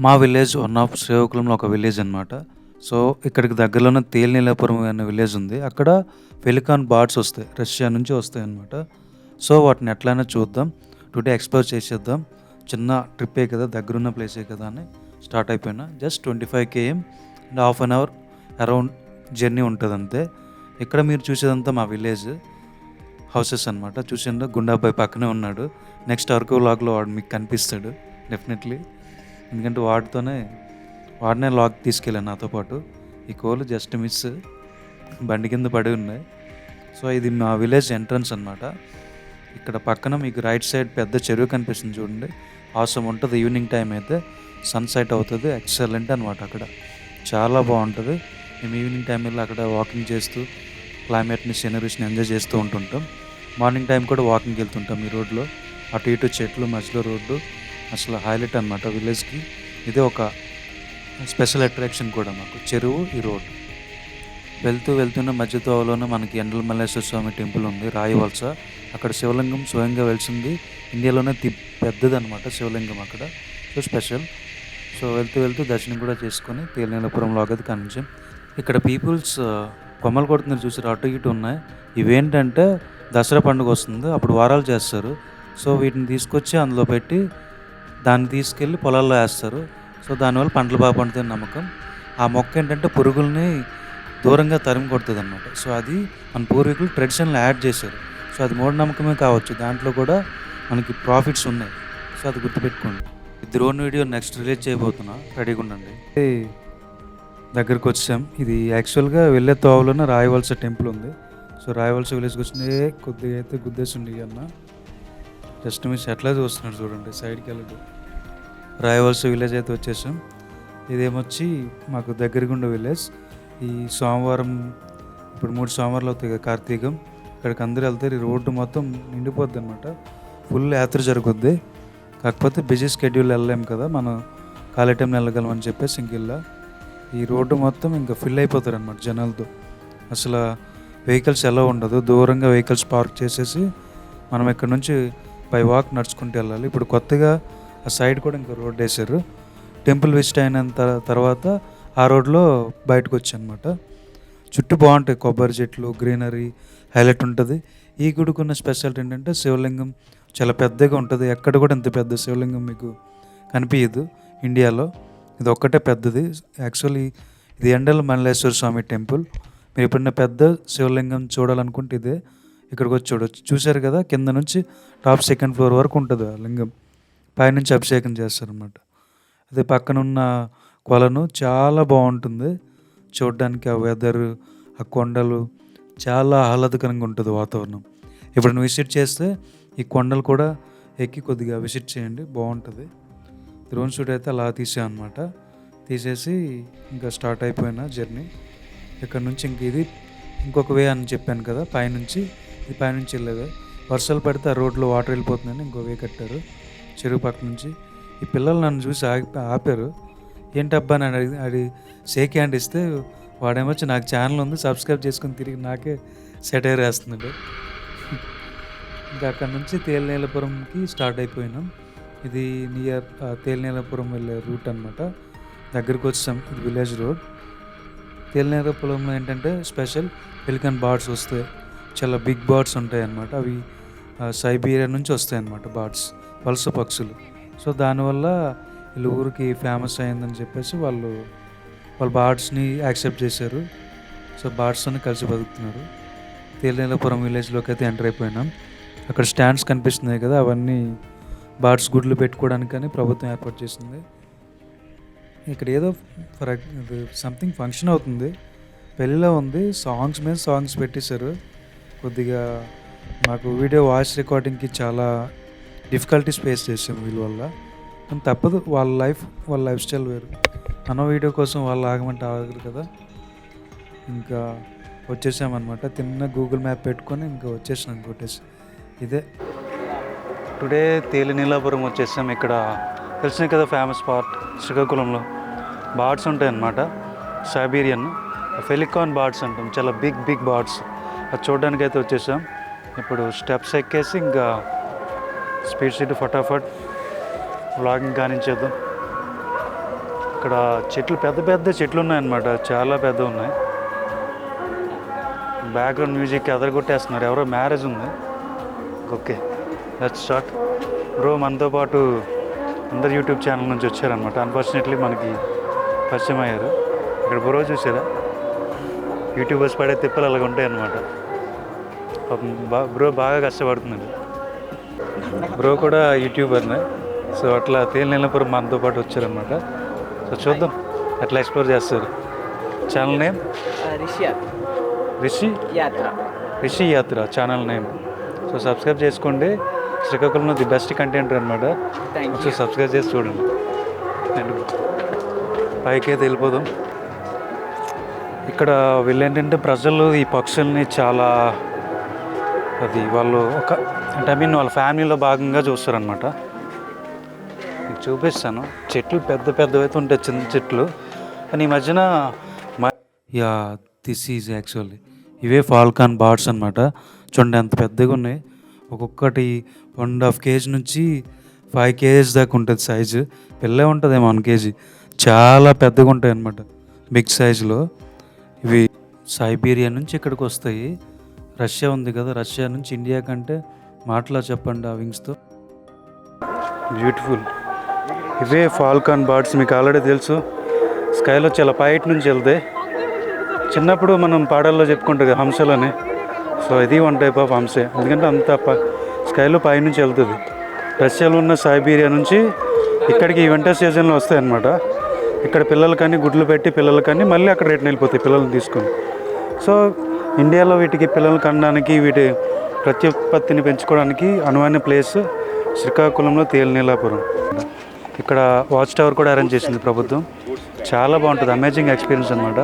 మా village one of శ్రీకాకుళంలో ఒక విలేజ్ అనమాట సో ఇక్కడికి దగ్గరలోనే తేలినీలాపురం అనే విలేజ్ ఉంది. అక్కడ పెలికాన్ బార్డ్స్ వస్తాయి. రష్యా నుంచి వస్తాయి అనమాట సో వాటిని ఎట్లయినా చూద్దాం. టుడే ఎక్స్ప్లోర్ చేసేద్దాం. చిన్న ట్రిప్పే కదా దగ్గరున్న ప్లేసే కదా అని స్టార్ట్ అయిపోయినా. Just twenty five KM and half an hour around journey ఉంటుంది అంతే ఇక్కడ మీరు చూసేదంతా మా విలేజ్ హౌసెస్ అనమాట చూసిండ్రు. గుండాబాయ్ పక్కనే ఉన్నాడు. నెక్స్ట్ అరకు లాగ్లో వాడు మీకు కనిపిస్తాడు. డెఫినెట్లీ ఎందుకంటే వాటితోనే వాడినే లాక్ తీసుకెళ్ళాను నాతో పాటు. ఈ కోలు జస్ట్ మిస్ బండి కింద పడి ఉన్నాయి. సో ఇది మా విలేజ్ ఎంట్రన్స్ అనమాట ఇక్కడ పక్కన మీకు రైట్ సైడ్ పెద్ద చెరువు కనిపిస్తుంది చూడండి. ఆసం ఉంటుంది ఈవినింగ్ టైం అయితే. సన్సెట్ అవుతుంది ఎక్సలెంట్ అనమాట అక్కడ. చాలా బాగుంటుంది. మేము ఈవినింగ్ టైం వెళ్ళి అక్కడ వాకింగ్ చేస్తూ క్లైమేట్ని సీనరీస్ని ఎంజాయ్ చేస్తూ ఉంటుంటాం. మార్నింగ్ టైం కూడా వాకింగ్ వెళ్తుంటాం ఈ రోడ్లో అటు ఇటు చెట్లు మధ్యలో రోడ్డు. అసలు హైలైట్ అనమాట విలేజ్కి. ఇది ఒక స్పెషల్ అట్రాక్షన్ కూడా మాకు. చెరువు ఈ రోడ్. వెళ్తూ వెళ్తున్న మధ్య తోవలోనే మనకి ఎండల మల్లేశ్వర స్వామి టెంపుల్ ఉంది రాయవలస. అక్కడ శివలింగం స్వయంగా వెలిసింది. ఇండియాలోనే ది పెద్దది అనమాట శివలింగం అక్కడ. So special. సో వెళ్తూ వెళ్తూ దర్శనం కూడా చేసుకొని తేలినీలపురంలో అది కనిపించాం ఇక్కడ పీపుల్స్ కొమ్మలు కొడుతున్నారు చూసారు అటు ఇటు ఉన్నాయి. ఇవేంటంటే దసరా పండుగ వస్తుంది అప్పుడు వారాలు చేస్తారు. సో వీటిని తీసుకొచ్చి అందులో పెట్టి దాన్ని తీసుకెళ్ళి పొలాల్లో వేస్తారు. సో దానివల్ల పంటలు బాగా పండుతాయని నమ్మకం. ఆ మొక్క ఏంటంటే పురుగుల్ని దూరంగా తరిమి కొడుతుంది అనమాట సో అది మన పూర్వీకులు ట్రెడిషన్లో యాడ్ చేశారు. సో అది మూఢనమ్మకమే కావచ్చు. దాంట్లో కూడా మనకి ప్రాఫిట్స్ ఉన్నాయి. సో అది గుర్తుపెట్టుకోండి. ఈ డ్రోన్ వీడియో నెక్స్ట్ రిలీజ్ చేయబోతున్నా. రెడీగా ఉండండి. దగ్గరకు వచ్చాం. ఇది యాక్చువల్గా వెళ్ళే తోవలోనే రాయవలస టెంపుల్ ఉంది. సో రాయవలస విలేజ్కి వచ్చింది కొద్దిగా అయితే గుద్దేసి ఉండి అన్న. జస్ట్ మీ ఎట్లా చూస్తున్నాడు చూడండి. సైడ్కి వెళ్ళదు. రాయవలస విలేజ్ అయితే వచ్చేసాం. ఇదేమొచ్చి మాకు దగ్గరగుండే విలేజ్. ఈ సోమవారం ఇప్పుడు మూడు సోమవారాలు అవుతాయి కదా కార్తీకం. ఇక్కడికి అందరూ వెళ్తారు ఈ రోడ్డు మొత్తం నిండిపోద్ది అనమాట ఫుల్ యాత్ర జరుగుద్ది. కాకపోతే బిజీ స్కెడ్యూల్ వెళ్ళలేం కదా మనం ఖాళీ టైంలో వెళ్ళగలం అని చెప్పేసి ఇంకెళ్ళా ఈ రోడ్డు మొత్తం ఇంకా ఫిల్ అయిపోతారు అనమాట జనాలతో. అసలు వెహికల్స్ ఎలా ఉండదు దూరంగా వెహికల్స్ పార్క్ చేసేసి మనం ఇక్కడ నుంచి బై వాక్ నడుచుకుంటూ వెళ్ళాలి. ఇప్పుడు కొత్తగా ఆ సైడ్ కూడా ఇంకా రోడ్ వేసారు టెంపుల్ విజిట్ అయిన తర్వాత ఆ రోడ్లో బయటకు వచ్చానమాట చుట్టూ బాగుంటాయి కొబ్బరి చెట్లు గ్రీనరీ హైలైట్ ఉంటుంది. ఈ గుడికి ఉన్న స్పెషాలిటీ ఏంటంటే శివలింగం చాలా పెద్దగా ఉంటుంది. ఎక్కడ కూడా ఇంత పెద్ద శివలింగం మీకు కనిపించదు ఇండియాలో. ఇది ఒక్కటే పెద్దది. యాక్చువల్లీ ఇది ఎండల మల్లేశ్వర స్వామి టెంపుల్. మీరు ఎప్పుడైనా పెద్ద శివలింగం చూడాలనుకుంటే ఇదే ఇక్కడికి వచ్చి చూడవచ్చు చూశారు కదా కింద నుంచి టాప్ సెకండ్ ఫ్లోర్ వరకు ఉంటుంది ఆ లింగం. పైనుంచి అభిషేకం చేస్తారనమాట అది పక్కనున్న కొలను చాలా బాగుంటుంది. చూడడానికి ఆ వెదర్ ఆ కొండలు చాలా ఆహ్లాదకరంగా ఉంటుంది వాతావరణం. ఇప్పుడు విజిట్ చేస్తే ఈ కొండలు కూడా ఎక్కి కొద్దిగా విజిట్ చేయండి బాగుంటుంది. డ్రోన్ షూట్ అయితే అలా తీసాం అనమాట తీసేసి ఇంకా స్టార్ట్ అయిపోయిన జర్నీ. ఇక్కడ నుంచి ఇంక ఇది ఇంకొక వే అని చెప్పాను కదా పైనుంచి ఇది పైనుంచి వెళ్ళేదే వర్షాలు పడితే ఆ రోడ్లో వాటర్ వెళ్ళిపోతుందని ఇంకో వే కట్టారు. చెరువు పక్క నుంచి. ఈ పిల్లలు నన్ను చూసి ఆగి ఆపారు. ఏంటబ్బా? నన్ను అడిగి అడి షేక్ హ్యాండ్ ఇస్తే వాడేమొచ్చి నాకు ఛానల్ ఉంది సబ్స్క్రైబ్ చేసుకుని తిరిగి నాకే సెటైర్ వేస్తున్నాడు ఇంకా అక్కడ నుంచి తేలినీలపురంకి స్టార్ట్ అయిపోయినాం. ఇది నియర్ తేలినీలపురం వెళ్ళే రూట్ అనమాట దగ్గరికి వచ్చాం. ఇది విలేజ్ రోడ్. తేలినీలపురంలో ఏంటంటే స్పెషల్ పెలికన్ బార్డ్స్ వస్తాయి. చాలా బిగ్ బార్డ్స్ ఉంటాయి అన్నమాట అవి సైబీరియా నుంచి వస్తాయి అన్నమాట బార్డ్స్ వలస పక్షులు. సో దానివల్ల వీళ్ళు ఊరికి ఫేమస్ అయిందని చెప్పేసి వాళ్ళు వాళ్ళ బార్డ్స్ని యాక్సెప్ట్ చేశారు. సో బార్డ్స్తోనే కలిసి బతుకుతున్నారు. తేలినీలపురం విలేజ్లోకి అయితే ఎంటర్ అయిపోయినాం. అక్కడ స్టాండ్స్ కనిపిస్తున్నాయి కదా అవన్నీ బార్డ్స్ గుడ్లు పెట్టుకోవడానికని ప్రభుత్వం ఏర్పాటు చేసింది. ఇక్కడ ఏదో ఫర్ సంథింగ్ ఫంక్షన్ అవుతుంది. పెళ్ళిలో ఉంది సాంగ్స్ మీద సాంగ్స్ పెట్టేశారు. కొద్దిగా మాకు వీడియో వాయిస్ రికార్డింగ్కి చాలా డిఫికల్టీస్ ఫేస్ చేసాం వీళ్ళ వల్ల. కానీ తప్పదు వాళ్ళ లైఫ్ వాళ్ళ లైఫ్ స్టైల్ వేరు. మన వీడియో కోసం వాళ్ళు ఆగమంటే ఆగరు కదా. ఇంకా వచ్చేసామన్నమాట. తిన్న గూగుల్ మ్యాప్ పెట్టుకొని ఇంకా వచ్చేసినాం కొట్టేసి ఇదే. టుడే తేలి నీలాపురం వచ్చేసాం ఇక్కడ. తెలిసిన కదా ఫేమస్ పార్ట్ శ్రీకాకుళంలో. బార్డ్స్ ఉంటాయి అన్నమాట సైబీరియన్. ఫెలికాన్ బార్డ్స్ అంటాం. చాలా బిగ్ బిగ్ బార్డ్స్ అది చూడడానికి అయితే వచ్చేసాం. ఇప్పుడు స్టెప్స్ ఎక్కేసి ఇంకా స్పీడ్ సీట్ ఫటాఫట్ వ్లాగింగ్ కానించేద్దాం. ఇక్కడ చెట్లు పెద్ద పెద్ద చెట్లు ఉన్నాయన్నమాట చాలా పెద్ద ఉన్నాయి. బ్యాక్గ్రౌండ్ మ్యూజిక్ ఎదరగొట్టేస్తున్నారు ఎవరో మ్యారేజ్ ఉంది. ఓకే లెట్స్ స్టార్ట్ బ్రో మనతో పాటు అందరు యూట్యూబ్ ఛానల్ నుంచి వచ్చారనమాట అన్ఫార్చునేట్లీ మనకి పరిచయం అయ్యారు. ఇక్కడ బ్రో చూసారా? యూట్యూబర్స్ పడే తిప్పలు అలాగ ఉంటాయి అన్నమాట బ్రో బాగా కష్టపడుతున్నాడు. బ్రో కూడా యూట్యూబర్నే. సో అట్లా తేలినప్పుడు మనతో పాటు వచ్చారనమాట సో చూద్దాం. ఎట్లా ఎక్స్ప్లోర్ చేస్తారు. ఛానల్ నేమ్ రిషియా రిషి యాత్ర రిషి యాత్ర ఛానల్ నేమ్ సో సబ్స్క్రైబ్ చేసుకోండి. శ్రీకాకుళంలో ది బెస్ట్ కంటెంట్ అనమాట సో సబ్స్క్రైబ్ చేసి చూడండి. అండ్ పైకి అయితే వెళ్ళిపోదాం. ఇక్కడ వీళ్ళేంటంటే ప్రజలు ఈ పక్షుల్ని చాలా అది వాళ్ళు ఒక అంటే ఐ మీన్ వాళ్ళ ఫ్యామిలీలో భాగంగా చూస్తారనమాట మీకు చూపిస్తాను. చెట్లు పెద్ద పెద్దవి అయితే ఉంటాయి చిన్న చెట్లు. కానీ ఈ మధ్యన యా దిస్ ఈజ్ యాక్చువల్లీ ఇవే ఫాల్కాన్ బార్డ్స్ అనమాట చూడండి ఎంత పెద్దగా ఉన్నాయి. ఒక్కొక్కటి వన్ అండ్ హాఫ్ కేజీ నుంచి ఫైవ్ కేజీస్ దాకా ఉంటుంది సైజు పిల్లే ఉంటుందేమో వన్ కేజీ. చాలా పెద్దగా ఉంటాయి అన్నమాట బిగ్ సైజులో ఇవి సైబీరియా నుంచి ఇక్కడికి వస్తాయి. రష్యా ఉంది కదా రష్యా నుంచి ఇండియా కంటే మాటలా చెప్పండి ఆ వింగ్స్తో బ్యూటిఫుల్ ఇవే ఫాల్కాన్ బర్డ్స్ మీకు ఆల్రెడీ తెలుసు. స్కైలో చాలా పైట్ నుంచి వెళ్తే చిన్నప్పుడు మనం పాడల్లో చెప్పుకుంటాం కదా హంసలని. సో ఇది వన్ టైప్ ఆఫ్ హంసే. ఎందుకంటే అంత స్కైలో పై నుంచి వెళ్తుంది. రష్యాలో ఉన్న సైబీరియా నుంచి ఇక్కడికి ఈ వింటర్ సీజన్లో వస్తాయి అన్నమాట ఇక్కడ కానీ గుడ్లు పెట్టి పిల్లలకని మళ్ళీ అక్కడ రేటుని వెళ్ళిపోతాయి పిల్లల్ని తీసుకొని. సో ఇండియాలో వీటికి పిల్లలు కనడానికి వీటి ప్రత్యుత్పత్తిని పెంచుకోవడానికి అనువైన ప్లేస్ శ్రీకాకుళంలో తేలినీలాపురం ఇక్కడ వాచ్ టవర్ కూడా అరేంజ్ చేసింది ప్రభుత్వం. చాలా బాగుంటుంది. అమేజింగ్ ఎక్స్పీరియన్స్ అనమాట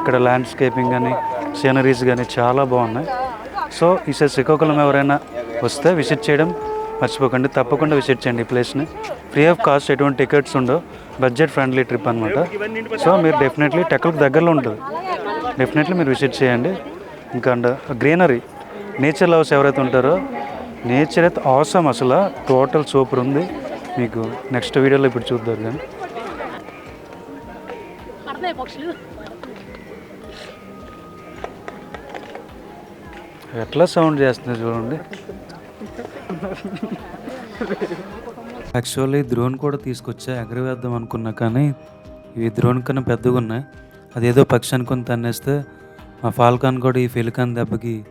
ఇక్కడ ల్యాండ్స్కేపింగ్ కానీ సీనరీస్ కానీ చాలా బాగున్నాయి. సో ఈసారి శ్రీకాకుళం ఎవరైనా వస్తే విజిట్ చేయడం మర్చిపోకండి. తప్పకుండా విజిట్ చేయండి ఈ ప్లేస్ని ఫ్రీ ఆఫ్ కాస్ట్ ఎటువంటి టికెట్స్ ఉండవు. బడ్జెట్ ఫ్రెండ్లీ ట్రిప్ అనమాట సో మీరు డెఫినెట్లీ టెక్కలకు దగ్గరలో ఉంటుంది. డెఫినెట్లీ మీరు విజిట్ చేయండి. ఇంకా అండ్ గ్రీనరీ. నేచర్ లవర్స్ ఎవరైతే ఉంటారో నేచర్ అయితే అవసరం అసలు. టోటల్ సూపర్ ఉంది. మీకు నెక్స్ట్ వీడియోలో ఇప్పుడు చూద్దారు కానీ. ఎట్లా సౌండ్ చేస్తుంది చూడండి. యాక్చువల్లీ ద్రోణ్ కూడా తీసుకొచ్చా ఎగరవేద్దాం అనుకున్నా కానీ ఇవి ద్రోణ్ కన్నా పెద్దగా ఉన్నాయి అదేదో పక్షి అనుకుని తన్నేస్తే మా ఫాల్కాన్ కూడా ఈ ఫిలికాన్ దెబ్బకి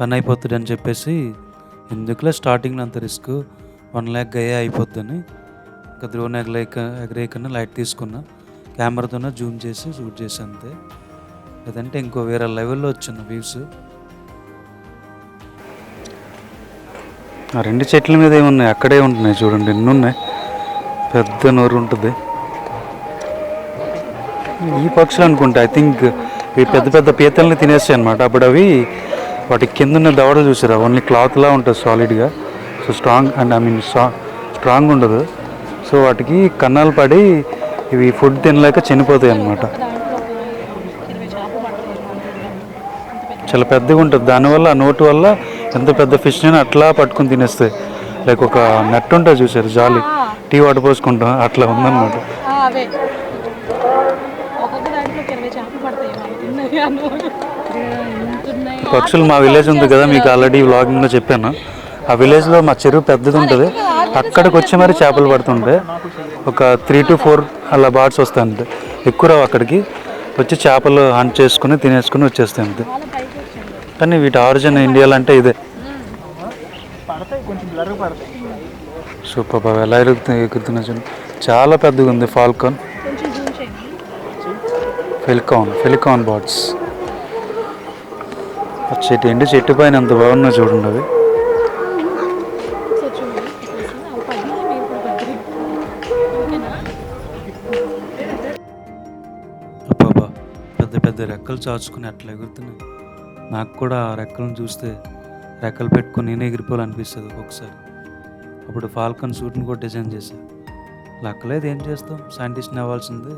పని అయిపోతుంది అని చెప్పేసి ఎందుకులే స్టార్టింగ్లో అంత రిస్క్? వన్ ల్యాక్ అయ్యే అయిపోద్దని ఇంకా ద్రోణ్ ఎగలేక ఎగరేకన్నా లైట్ తీసుకున్నా. కెమెరాతోనే జూమ్ చేసి షూట్ చేసి అంతే. లేదంటే ఇంకో వేరే లెవెల్లో వచ్చిన వ్యూస్. ఆ రెండు చెట్ల మీద ఏమున్నాయి? అక్కడే ఉంటున్నాయి చూడండి. ఎన్ని ఉన్నాయి పెద్ద నోరు ఉంటుంది. ఈ పక్షులు అనుకుంటా. ఐ థింక్ ఇవి పెద్ద పెద్ద పీతల్ని తినేస్తాయి అనమాట అప్పుడు అవి వాటి కింద ఉన్న దవడలు చూసారా ఓన్లీ క్లాత్లా ఉంటుంది సాలిడ్గా so strong and I mean strong ఉండదు. సో వాటికి కన్నాలు పడి ఇవి ఫుడ్ తినలేక చనిపోతాయి అన్నమాట. చాలా పెద్దగా ఉంటుంది. దానివల్ల ఆ నోటు వల్ల ఎంత పెద్ద ఫిష్ అయినా అట్లా పట్టుకొని తినేస్తాయి. లైక్ ఒక నెట్ ఉంటుంది చూసారు జాలి. టీ వాటర్ పోసుకుంటాం అట్లా ఉందన్నమాట. ఇరవై చేపలు పడతాయి పక్షులు మా విలేజ్ ఉంది కదా మీకు ఆల్రెడీ వ్లాగింగ్లో చెప్పాను. ఆ విలేజ్లో మా చెరువు పెద్దది ఉంటుంది. అక్కడికి వచ్చి మరి చేపలు పడుతుంటే ఒక త్రీ టు ఫోర్ అలా బార్డ్స్ వస్తాయి ఎక్కువ రావు అక్కడికి. వచ్చి చేపలు హంట్ చేసుకుని తినేసుకుని వచ్చేస్తాయి అంతే కానీ వీటి ఆరిజిన్ ఇండియాలో అంటే ఇదే. సూపర్ బాబు ఎలా ఎగురుతుంది ఎగురుతున్నా చాలా పెద్దగా ఉంది ఫాల్కాన్. ఫెలికాన్ ఫెలికాన్ బాట్స్. చెట్టు ఎండి చెట్టు పైన ఎంత బాగున్నా చూడండి అవి అబ్బాబా పెద్ద పెద్ద రెక్కలు చాచుకుని అట్లా ఎగురుతున్నాయి. నాకు కూడా ఆ రెక్కలను చూస్తే రెక్కలు పెట్టుకొని నేనే ఎగిరిపోవాలనిపిస్తుంది ఒక్కొక్కసారి. అప్పుడు ఫాల్కన్ సూట్ని కూడా డిజైన్ చేశాను లక్కలేదు ఏం చేస్తాం? సైంటిస్ట్ని అవ్వాల్సిందే.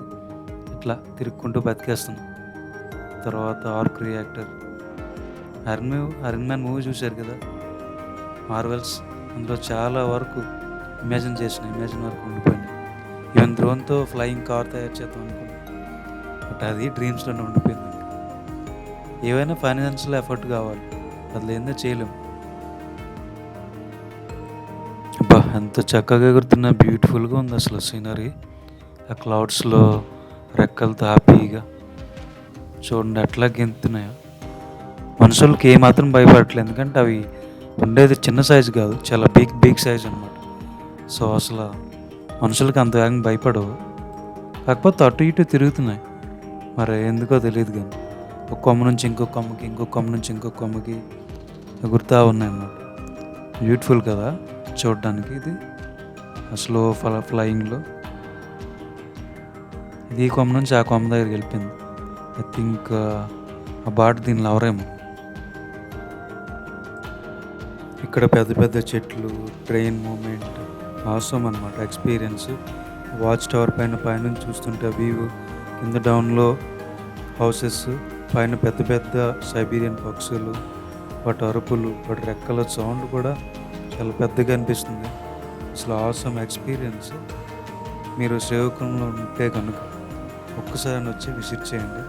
ఇట్లా తిరుక్కుంటూ బతికేస్తున్నాం తర్వాత arc reactor. Iron movie Iron Man movie చూశారు కదా? మార్వెల్స్. అందులో చాలా వరకు ఇమాజిన్ చేసిన ఇమాజిన్ వరకు ఉండిపోయింది ఈవెన్ డ్రోన్తో ఫ్లయింగ్ కార్ తయారు చేద్దాం అనుకున్నాం. బట్ అది డ్రీమ్స్లోనే ఉండిపోయింది ఏవైనా ఫైనాన్షియల్ ఎఫర్ట్ కావాలి. అది ఏందో చేయలేం. అబ్బా ఎంత చక్కగా ఎగురుతున్న బ్యూటిఫుల్గా ఉంది అసలు సీనరీ. ఆ క్లౌడ్స్లో రెక్కలతో హ్యాపీగా చూడండి ఎట్లా గెంతున్నాయో. మనుషులకి ఏమాత్రం భయపడట్లేదు. ఎందుకంటే అవి ఉండేది చిన్న సైజు కాదు. చాలా బిగ్ బిగ్ సైజ్ అనమాట సో అసలు మనుషులకి అంత వేగంగా భయపడవు. కాకపోతే అటు ఇటు తిరుగుతున్నాయి. మరి ఎందుకో తెలియదు కానీ. ఒక కొమ్మ నుంచి ఇంకో కొమ్మకి ఇంకో కొమ్మ నుంచి ఇంకో కొమ్మకి ఎగురుతూ ఉన్నాయన్నమాట బ్యూటిఫుల్ కదా చూడడానికి ఇది. స్లో ఫ్ల ఫ్లయింగ్లో ఈ కొమ్మ నుంచి ఆ కొమ్మ దగ్గరికి వెళ్ళిపోయింది. ఐ థింక్ uh, ఆ బాట దీనిలో ఎవరేమో ఇక్కడ పెద్ద పెద్ద చెట్లు ట్రైన్ మూమెంట్ అవసరం అనమాట ఎక్స్పీరియన్స్ వాచ్ టవర్ పైన పైన చూస్తుంటే వ్యూ కింద డౌన్లో హౌసెస్ పైన పెద్ద పెద్ద సైబీరియన్ పక్షులు వాటి అరుపులు వాటి రెక్కల సౌండ్ కూడా చాలా పెద్దగా అనిపిస్తుంది. అసలు ఆసం ఎక్స్పీరియన్స్ మీరు శ్రీకాకుళంలో ఉంటే కనుక ఒక్కసారి వచ్చి విజిట్ చేయండి.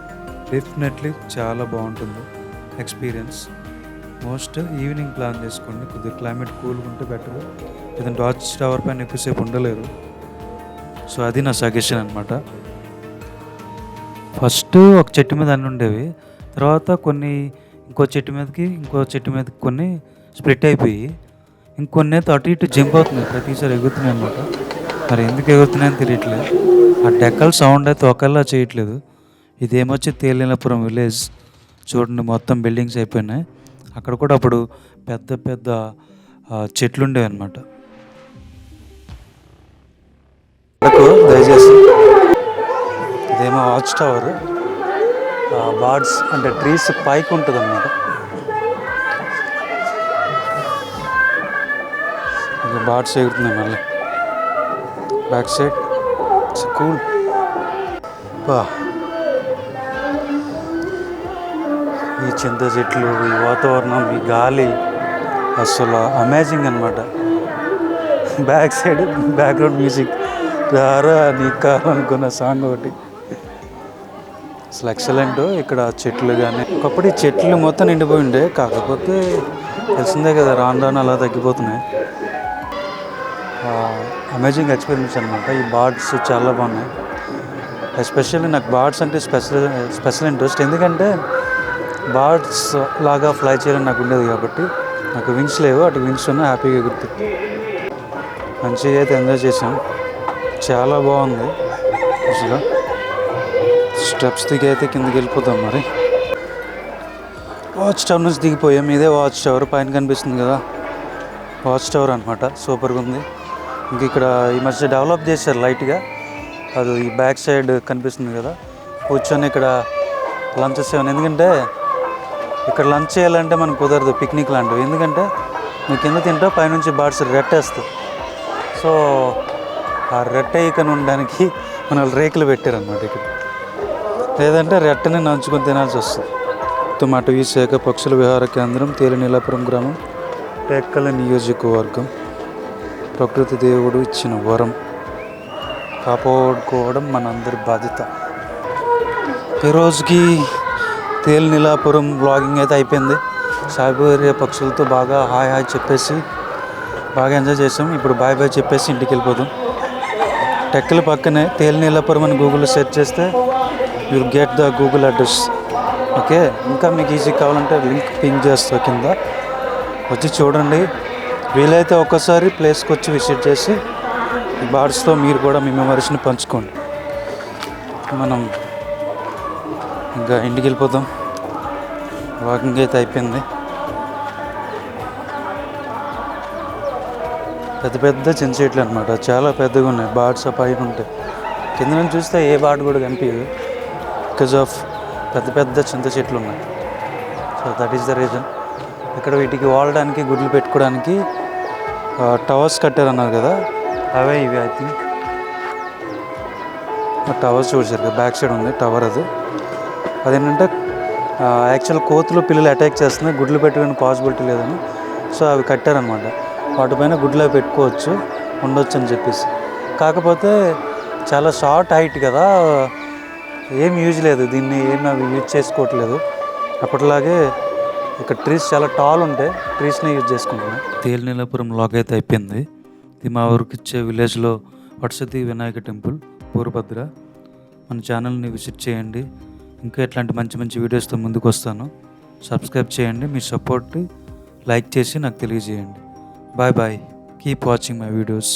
డెఫినెట్లీ చాలా బాగుంటుంది ఎక్స్పీరియన్స్. మోస్ట్ ఈవినింగ్ ప్లాన్ చేసుకోండి. కొద్దిగా క్లైమేట్ కూల్గా ఉంటే బెటర్ లేదంటే వాచ్ టవర్ పైన ఎక్కువసేపు ఉండలేరు. సో అది నా సజెషన్ అనమాట ఫస్ట్ ఒక చెట్టు మీద అన్నీ ఉండేవి. తర్వాత కొన్ని ఇంకో చెట్టు మీదకి ఇంకో చెట్టు మీదకి కొన్ని స్ప్లిట్ అయిపోయి ఇంకొన్ని అయితే అటు ఇటు జంప్ అవుతున్నాయి. ప్రతిసారి ఎగురుతున్నాయి అనమాట మరి ఎందుకు ఎగురుతున్నాయని తెలియట్లేదు. ఆ డెక్కల సౌండ్ అయితే ఒకళ్ళ చేయట్లేదు. ఇదేమొచ్చి తేలినపురం విలేజ్ చూడండి మొత్తం బిల్డింగ్స్ అయిపోయినాయి. అక్కడ కూడా అప్పుడు పెద్ద పెద్ద చెట్లు ఉండేవి అనమాట దయచేసి ఇదేమో వాచ్ టవర్ బార్డ్స్ అంటే ట్రీస్ పైకి ఉంటుంది అన్నమాట బాడ్స్ బార్డ్స్ ఎగురుతున్నాయి మళ్ళీ. Back side. కూల్ బా. ఈ చింత చెట్లు ఈ వాతావరణం ఈ గాలి అసలు అమేజింగ్ అనమాట బ్యాక్ సైడ్ బ్యాక్గ్రౌండ్ మ్యూజిక్ రారా నీ కావాలనుకున్న సాంగ్ ఒకటి. అసలు ఎక్సలెంట్ ఇక్కడ చెట్లు కానీ ఒకప్పుడు చెట్లు మొత్తం నిండిపోయి ఉండే. కాకపోతే తెలిసిందే కదా రాను రాను అలా తగ్గిపోతున్నాయి. అమేజింగ్ ఎక్స్పీరియన్స్ అనమాట ఈ బార్డ్స్ చాలా బాగున్నాయి. ఎస్పెషల్లీ నాకు బార్డ్స్ అంటే స్పెషల్ స్పెషల్ ఇంట్రెస్ట్. ఎందుకంటే బార్డ్స్ లాగా ఫ్లై చేయడం నాకు ఉండేది కాబట్టి నాకు వింగ్స్ లేవు. అటు వింగ్స్ ఉన్న హ్యాపీగా ఎగురుతుంది మంచిగా అయితే ఎంజాయ్ చేసాం చాలా బాగుంది. అసలు స్టెప్స్ దిగి అయితే కిందకి వెళ్ళిపోతాం మరి. వాచ్ టవర్ నుంచి దిగిపోయాం. ఇదే వాచ్ టవర్ పైన కనిపిస్తుంది కదా. వాచ్ టవర్ అనమాట సూపర్గా ఉంది. ఇంక ఇక్కడ ఈ మధ్య డెవలప్ చేశారు లైట్గా. అది ఈ బ్యాక్ సైడ్ కనిపిస్తుంది కదా. కూర్చొని ఇక్కడ లంచ్ చేసాను ఎందుకంటే ఇక్కడ లంచ్ చేయాలంటే మనకు కుదరదు పిక్నిక్ లాంటివి. ఎందుకంటే నువ్వు కింద తింటావు పైనుంచి బాడ్స్ రెట్టేస్తుంది సో ఆ రెట్టేయకని ఉండడానికి మన రేకులు పెట్టారనమాట ఇక్కడ. లేదంటే రెట్టని నంచుకొని తినాల్సి వస్తుంది. టొమాటో ఈ శాఖ పక్షుల విహార కేంద్రం తేలినీలాపురం గ్రామం టెక్కల నియోజకవర్గం. ప్రకృతి దేవుడు ఇచ్చిన వరం. కాపాడుకోవడం మనందరి బాధ్యత. ఈరోజుకి తేలినీలాపురం బ్లాగింగ్ అయితే అయిపోయింది. సాయిబేరియా పక్షులతో బాగా హాయ్ హాయ్ చెప్పేసి బాగా ఎంజాయ్ చేసాం. ఇప్పుడు బాయ్ బాయ్ చెప్పేసి ఇంటికి వెళ్ళిపోదాం. టెక్కల పక్కనే తేలినీలాపురం అని గూగుల్లో సెర్చ్ చేస్తే you get the Google address okay ఇంకా మీకు ఈజీ కావాలంటే లింక్ పింక్ చేస్తా కింద. వచ్చి చూడండి. వీలైతే ఒక్కసారి ప్లేస్కి వచ్చి విజిట్ చేసి ఈ బార్డ్స్తో మీరు కూడా మీ మెమరీస్ని పంచుకోండి. మనం ఇంకా ఇంటికి వెళ్ళిపోతాం వాకింగ్ అయితే అయిపోయింది. పెద్ద పెద్ద చిన్న చెట్లు అనమాట చాలా పెద్దగా ఉన్నాయి. బార్డ్స్ పైన ఉంటాయి. కింద నుంచి చూస్తే ఏ బార్డ్ కూడా కనిపించదు. బికాజ్ ఆఫ్ పెద్ద పెద్ద చింత చెట్లు ఉన్నాయి. So that is the reason ఇక్కడ వీటికి వాడడానికి గుడ్లు పెట్టుకోవడానికి టవర్స్ కట్టారన్నారు కదా? అవే ఇవి ఐ థింక్ టవర్స్ చూసారు బ్యాక్ సైడ్ ఉంది టవర్ అది. అదేంటంటే యాక్చువల్ కోతులు పిల్లలు అటాక్ చేస్తున్నాయి గుడ్లు పెట్టుకునే పాసిబిలిటీ లేదని. సో అవి కట్టారనమాట వాటిపైన గుడ్లు అవి పెట్టుకోవచ్చు ఉండొచ్చు అని చెప్పేసి. కాకపోతే చాలా షార్ట్ హైట్ కదా ఏం యూజ్ లేదు దీన్ని ఏం అవి యూజ్ చేసుకోవట్లేదు. అప్పటిలాగే ఇక్కడ ట్రీస్ చాలా టాల్ ఉంటాయి ట్రీస్ని యూజ్ చేసుకుంటున్నాం. తేలినీలాపురం లాగ్ అయితే అయిపోయింది. ఇది మా ఊరికి ఇచ్చే విలేజ్లో వట్సతి వినాయక టెంపుల్ పూర్వభద్ర మన ఛానల్ని విజిట్ చేయండి. ఇంకా ఇట్లాంటి మంచి మంచి వీడియోస్తో ముందుకు వస్తాను సబ్స్క్రైబ్ చేయండి. మీ సపోర్ట్ లైక్ చేసి నాకు తెలియజేయండి. Bye bye keep watching my videos